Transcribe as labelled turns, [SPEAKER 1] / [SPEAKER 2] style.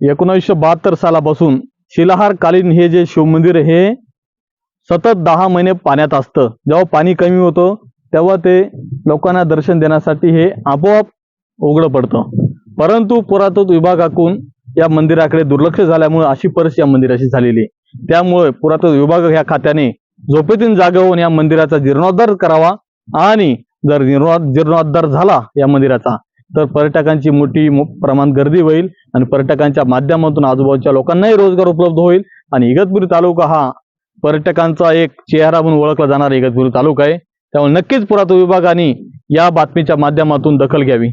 [SPEAKER 1] एकोणीसशे बहात्तर सालापासून शिलाहार कालीन हे जे शिवमंदिर हे सतत दहा महिने पाण्यात असतं. जेव्हा पाणी कमी होतं तेव्हा ते लोकांना दर्शन देण्यासाठी हे आपोआप उघडं पडतं. परंतु पुरातत्व विभागाकडून या मंदिराकडे दुर्लक्ष झाल्यामुळे अशी परिस्थिती या मंदिराची झालेली आहे. त्यामुळे पुरातत्व विभाग ह्या खात्याने झोपेतून जागा होऊन या मंदिराचा जीर्णोद्धार करावा आणि जर जीर्णोद्धार झाला या मंदिराचा तर पर्यटकांची मोठी प्रमाण गर्दी होईल आणि पर्यटकांच्या माध्यमातून आजूबाजूच्या लोकांनाही रोजगार उपलब्ध होईल. आणि इगतपुरी तालुका हा पर्यटकांचा एक चेहरा म्हणून ओळखला जाणारा इगतपुरी तालुका आहे. त्यामुळे नक्कीच पुरातत्व विभागाने या बातमीच्या माध्यमातून दखल घ्यावी.